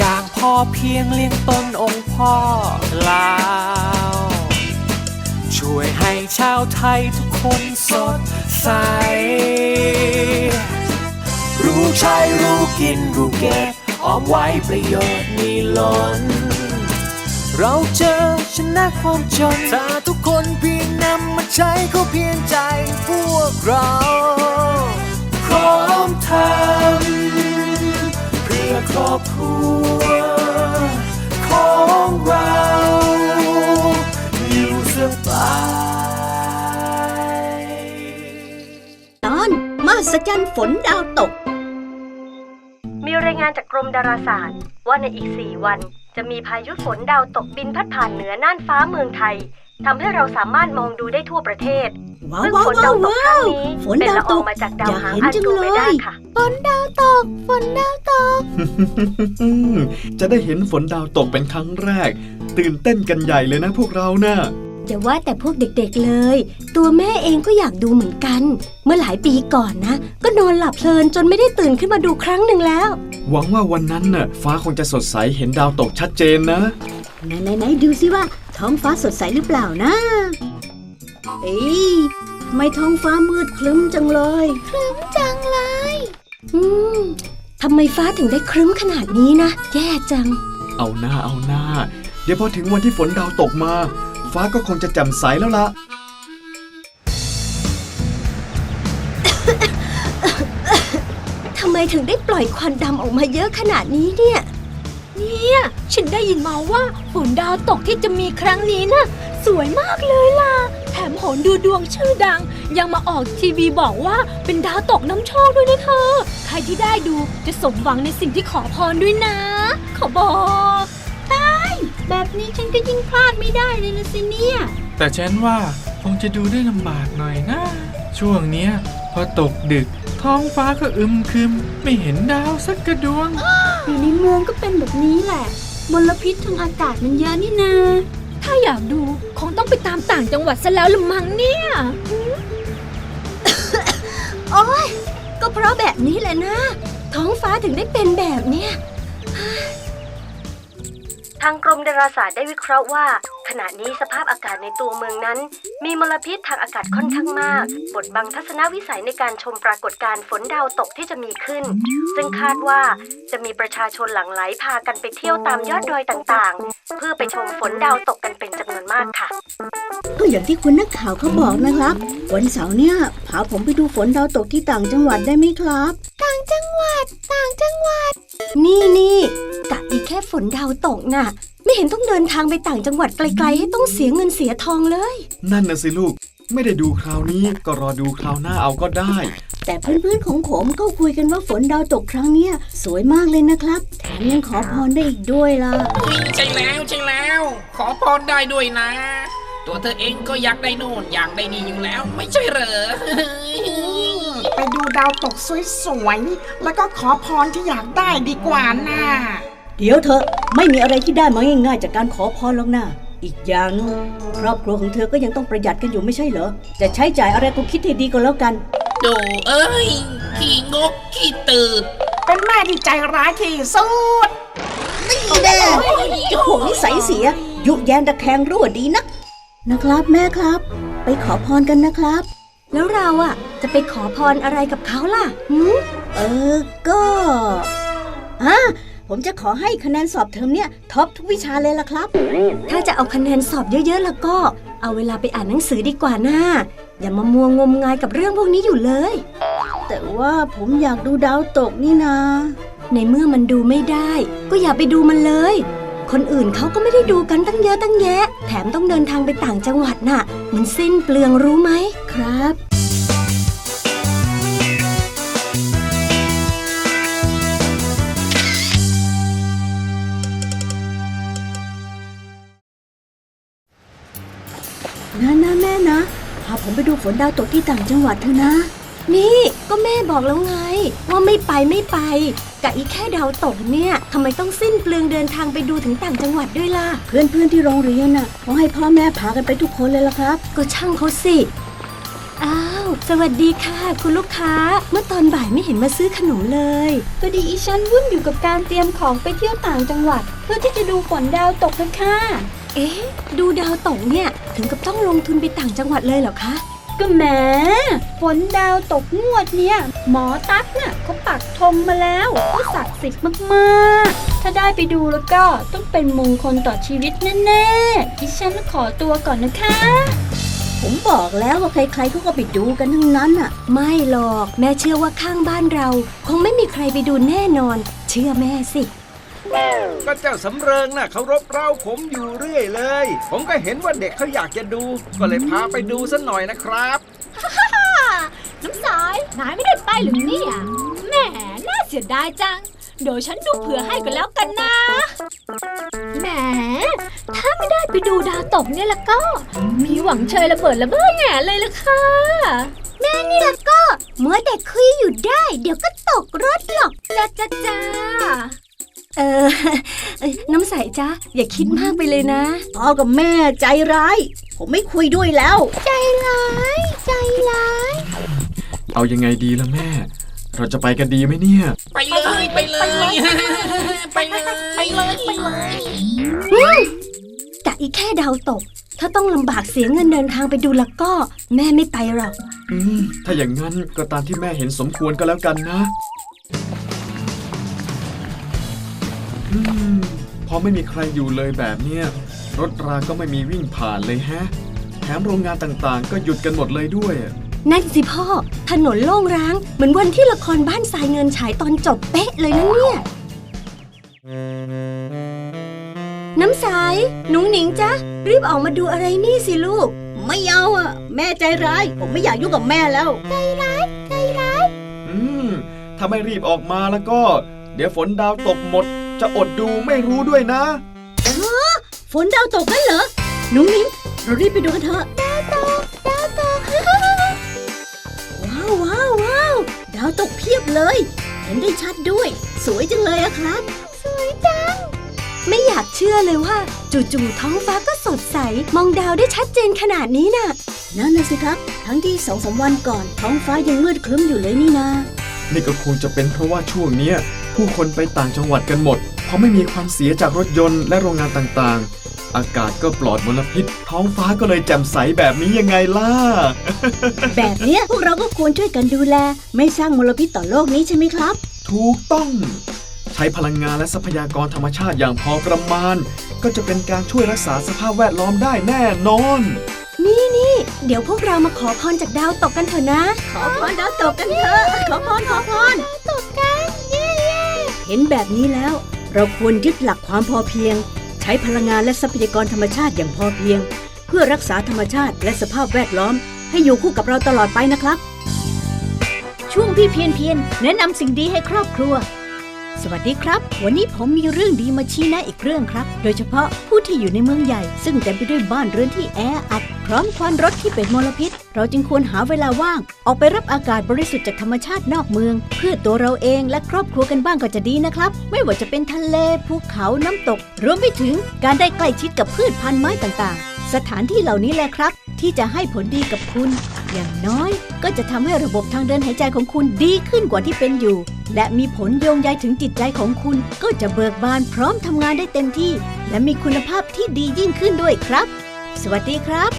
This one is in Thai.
อย่างพอเพียงเลี้ยงตนองค์พ่อลาวช่วยให้ชาวไทยทุกคนสดใส รู้ใช้รู้กินรู้เก็บออมไว้ประโยชน์มีล้น เราเจอชนะความจนถ้าทุกคนเพียงนำมาใช้ก็เพียงใจพวกเรา พร้อมทำ เพื่อครอบครัวของเราอยู่สบายตอนมหัศจรรย์ฝนดาวตก มีรายงานจากกรมดาราศาสตร์ ว่าในอีก 4 วัน จะมีพายุฝนดาวตกบินพัดผ่านเหนือน่านฟ้าเมืองไทย ทำให้เราสามารถมองดูได้ทั่วประเทศว้าวซึ่งว้าฝวนดาว้าววตกครั้ว้างวนี้ฝนเป็นดาวละอตองกมาจากดาอวยากหางเห็นอันจังโดเลเมดายค่ะ ฝนดาวตก ฝนดาวตก จะได้เห็นฝนดาวตกเป็นครั้งแรก ตื่นเต้นกันใหญ่เลยนะพวกเรานะ่ะอย่าว่าแต่พวกเด็กๆเลย ตัวแม่เองก็อยากดูเหมือนกัน เมื่อหลายปีก่อนนะ ก็นอนหลับเพลินจนไม่ได้ตื่นขึ้นมาดูครั้งหนึ่งแล้ว หวังว่าวันนั้นน่ะ ฟ้าคงจะสดใสเห็นดาวตกชัดเจนนะ ไหนไหนไหนดูสิว่า ท้องฟ้าสดใสหรือเปล่านะเอ้ยทำไม่ท้องฟ้ามืดคลึ้มจังเลย คลึ้มจังเลย อืมทำไมฟ้าถึงได้ครึ้มขนาดนี้นะ แย่จัง เอาหน้าเอาหน้า เดี๋ยวพอถึงวันที่ฝนดาวตกมา ฟ้าก็คงจะแจ่มใสแล้วละทำไมถึงได้ปล่อยควันดำออกมาเยอะขนาดนี้เนี่ย เนี่ย ฉันได้ยินมาว่าฝนดาวตกที่จะมีครั้งนี้น่ะ สวยมากเลยล่ะ แถมโหนดูดวงชื่อดัง ยังมาออกทีวีบอกว่าเป็นดาวตกน้ำโชคด้วยนะเธอ ใครที่ได้ดูจะสมหวังในสิ่งที่ขอพรด้วยนะ ขอบอกใช่แบบนี้ฉันก็ยิ่งพลาดไม่ได้เลยนะสิเนี่ย แต่ฉันว่าคงจะดูได้ลำบากหน่อยนะ ช่วงเนี้ย พอตกดึก ท้องฟ้าก็อึมครึม ไม่เห็นดาวสักกระดวง อยู่ในเมืองก็เป็นแบบนี้แหละมลพิษทางอากาศมันเยอะนี่นา ถ้าอยากดูคงต้องไปตามต่างจังหวัดซะแล้วละมั้งเนี่ย โอ้ยก็เพราะแบบนี้แหละนะ ท้องฟ้าถึงได้เป็นแบบเนี้ยทางกรมดาราศาสตร์ได้วิเคราะห์ว่า ขณะนี้สภาพอากาศในตัวเมืองนั้น มีมลพิษทางอากาศค่อนข้างมาก บดบังทัศนวิสัยในการชมปรากฏการณ์ฝนดาวตกที่จะมีขึ้น ซึ่งคาดว่าจะมีประชาชนหลั่งไหลพากันไปเที่ยวตามยอดดอยต่างๆ เพื่อไปชมฝนดาวตกกันเป็นจำนวนมากค่ะ ก็อย่างที่คุณนักข่าวเขาบอกนะครับ วันเสาร์เนี่ยพาผมไปดูฝนดาวตกที่ต่างจังหวัดได้ไหมครับ ต่างจังหวัด ต่างจังหวัด นี่นี่กะอีแค่ฝนดาวตกน่ะ ไม่เห็นต้องเดินทางไปต่างจังหวัดไกล ๆ ให้ต้องเสียเงินเสียทองเลย นั่นนะสิลูก ไม่ได้ดูคราวนี้ก็รอดูคราวหน้าเอาก็ได้ แต่เพื่อนๆของผมก็คุยกันว่าฝนดาวตกครั้งเนี้ยสวยมากเลยนะครับ แถมยังขอพรได้อีกด้วยล่ะ อุ๊ยใช่แล้วใช่แล้ว ขอพรได้ด้วยนะ ตัวเธอเองก็อยากได้โน่นอยากได้นี่อยู่แล้ว ไม่ใช่เหรอ ไปดูดาวตกสวยๆ แล้วก็ขอพรที่อยากได้ดีกว่าน่ะ เดี๋ยวเถอะไม่มีอะไรที่ได้มาง่ายๆ จากการขอพรหรอกนะอีกอย่างนึงครอบครัวของเธอก็ยังต้องประหยัดกันอยู่ไม่ใช่เหรอ จะใช้จ่ายอะไรก็คิดให้ดีก็แล้วกันดูเอ้ย ขี้งกขี้ตื่นเป็นแม่ที่ใจร้ายที่สุดแน่เจ้าพวกนิสัยเสีย ยุแยงตะแคงรั่วดีนักนะครับแม่ครับ ไปขอพรกันนะครับ แล้วเราอะ จะไปขอพรอะไรกับเขาล่ะ หืมเออก็อะ ผมจะขอให้คะแนนสอบเทอมเนี้ยท็อปทุกวิชาเลยล่ะครับ ถ้าจะเอาคะแนนสอบเยอะๆ แล้วก็ เอาเวลาไปอ่านหนังสือดีกว่านะอย่ามามัวงมงายกับเรื่องพวกนี้อยู่เลย แต่ว่าผมอยากดูดาวตกนี่นาในเมื่อมันดูไม่ได้ ก็อย่าไปดูมันเลย คนอื่นเขาก็ไม่ได้ดูกันตั้งเยอะตั้งแยะ แถมต้องเดินทางไปต่างจังหวัดน่ะ มันสิ้นเปลืองรู้ไหมครับ ไปดูฝนดาวตกที่ต่างจังหวัดเถอะนะ นี่ก็แม่บอกแล้วไง ว่าไม่ไปไม่ไปกะอีแค่ดาวตกเนี่ยทำไมต้องสิ้นเปลืองเดินทางไปดูถึงต่างจังหวัดด้วยล่ะ เพื่อนเพื่อนๆที่โรงเรียนน่ะเขาให้พ่อแม่พากันไปทุกคนเลยล่ะครับ ก็ช่างเขาสิอ้าว สวัสดีค่ะ คุณลูกค้า เมื่อตอนบ่ายไม่เห็นมาซื้อขนมเลยพอดีอีฉันวุ่นอยู่กับการเตรียมของไปเที่ยวต่างจังหวัด เพื่อที่จะดูฝนดาวตกนะค่ะ เอ๊ะ ดูดาวตกเนี่ย ถึงกับต้องลงทุนไปต่างจังหวัดเลยเหรอคะก็แหมฝนดาวตกงวดเนี่ย หมอตั๊กน่ะเขาปักธงมาแล้วว่าศักดิ์สิทธิ์มากๆ ถ้าได้ไปดูแล้วก็ต้องเป็นมงคลต่อชีวิตแน่ๆดิฉันขอตัวก่อนนะคะ ผมบอกแล้วว่าใครๆเขาก็ไปดูกันทั้งนั้นอะ ไม่หรอก แม่เชื่อว่าข้างบ้านเรา คงไม่มีใครไปดูแน่นอน เชื่อแม่สิ ก็เจ้าสำเริงน่ะเขารบเร้าผมอยู่เรื่อยเลย ผมก็เห็นว่าเด็กเขาอยากจะดู ก็เลยพาไปดูสัหน่อยนะครับ น้ำสายนายไม่ได้ไปหรือเนี่ยแหมน่าเสียดายจัง เดี๋ยวฉันดูเผื่อให้ก็แล้วกันนะแหม ถ้าไม่ได้ไปดูดาวตกเนี่ยแล้วก็ มีหวังเชยระเบิดระเบ้อแง่เลยล่ะค่ะแม่นี่ละก็มัวแต่คุยอยู่ได้ เดี๋ยวก็ตกรถหรอกจ้าจ้าจ้าเออเอ้ยน้ำใสจ้าอย่าคิดมากไปเลยนะพ่อกับแม่ใจร้าย ผมไม่คุยด้วยแล้ว ใจร้าย ใจร้าย เอายังไงดีล่ะแม่ เราจะไปกันดีไหมเนี่ย ไปเลยไปเลย ไปเลยไปเลยไปเลยกะอีแค่ดาวตก ถ้าต้องลำบากเสียเงินเดินทางไปดูแล้วก็ แม่ไม่ไปหรอก อืม ถ้าอย่างนั้นก็ตามที่แม่เห็นสมควรก็แล้วกันนะ อืม พอไม่มีใครอยู่เลยแบบเนี้ยรถราก็ไม่มีวิ่งผ่านเลยแฮะ แถมโรงงานต่างๆ ก็หยุดกันหมดเลยด้วย นั่นสิพ่อ ถนนโล่งร้าง เหมือนวันที่ละครบ้านทรายเงินฉายตอนจบเป๊ะเลยนะเนี่ย น้ำใสหนุงหนิงจ๊ะ รีบออกมาดูอะไรนี่สิลูก ไม่เอาอะแม่ใจร้าย ผมไม่อยากยุ่งกับแม่แล้วอืม ถ้าไม่รีบออกมาแล้วก็ เดี๋ยวฝนดาวตกหมด จะอดดูไม่รู้ด้วยนะ ฝนดาวตกกันเหรอ หนุ้งนิ้งเรารีบไปดูกันเถอะ ดาวตก ดาวตก ว้าวว้าวว้าวดาวตกเพียบเลย เห็นได้ชัดด้วย สวยจังเลยอะครับไม่อยากเชื่อเลยว่า จู่ๆท้องฟ้าก็สดใส มองดาวได้ชัดเจนขนาดนี้น่ะ นั่นน่ะสิครับ ทั้งที่สองสามวันก่อน ท้องฟ้ายังมืดครึ้มอยู่เลยนี่นานี่ก็คงจะเป็นเพราะว่าช่วงเนี้ย ผู้คนไปต่างจังหวัดกันหมด เพราะไม่มีควันเสียจากรถยนต์และโรงงานต่างๆ อากาศก็ปลอดมลพิษ ท้องฟ้าก็เลยแจ่มใสแบบนี้ยังไงล่ะ แบบเนี้ยพวกเราก็ควรช่วยกันดูแล ไม่สร้างมลพิษต่อโลกนี้ใช่ไหมครับ ถูกต้อง ใช้พลังงานและทรัพยากรธรรมชาติอย่างพอประมาณ ก็จะเป็นการช่วยรักษาสภาพแวดล้อมได้แน่นอน นี่นี่เดี๋ยวพวกเรามาขอพรจากดาวตกกันเถอะนะ ขอพรดาวตกกันเถอะขอพรขอพรตกกันเย่เห็นแบบนี้แล้ว เราควรยึดหลักความพอเพียง ใช้พลังงานและทรัพยากรธรรมชาติอย่างพอเพียง เพื่อรักษาธรรมชาติและสภาพแวดล้อม ให้อยู่คู่กับเราตลอดไปนะครับ ช่วงพี่เพียนเพียนแนะนำสิ่งดีให้ครอบครัว สวัสดีครับ วันนี้ผมมีเรื่องดีมาชี้แนะอีกเรื่องครับ โดยเฉพาะผู้ที่อยู่ในเมืองใหญ่ ซึ่งเต็มไปด้วยบ้านเรือนที่แออัด พร้อมควันรถที่เป็นมลพิษ เราจึงควรหาเวลาว่าง ออกไปรับอากาศบริสุทธิ์จากธรรมชาตินอกเมือง เพื่อตัวเราเองและครอบครัวกันบ้างก็จะดีนะครับ ไม่ว่าจะเป็นทะเลภูเขาน้ำตก รวมไปถึงการได้ใกล้ชิดกับพืชพันธุ์ไม้ต่างๆ สถานที่เหล่านี้แหละครับ ที่จะให้ผลดีกับคุณ อย่างน้อยก็จะทำให้ระบบทางเดินหายใจของคุณดีขึ้นกว่าที่เป็นอยู่ และมีผลโยงใยถึงจิตใจของคุณ ก็จะเบิกบานพร้อมทำงานได้เต็มที่ และมีคุณภาพที่ดียิ่งขึ้นด้วยครับ สวัสดีครับ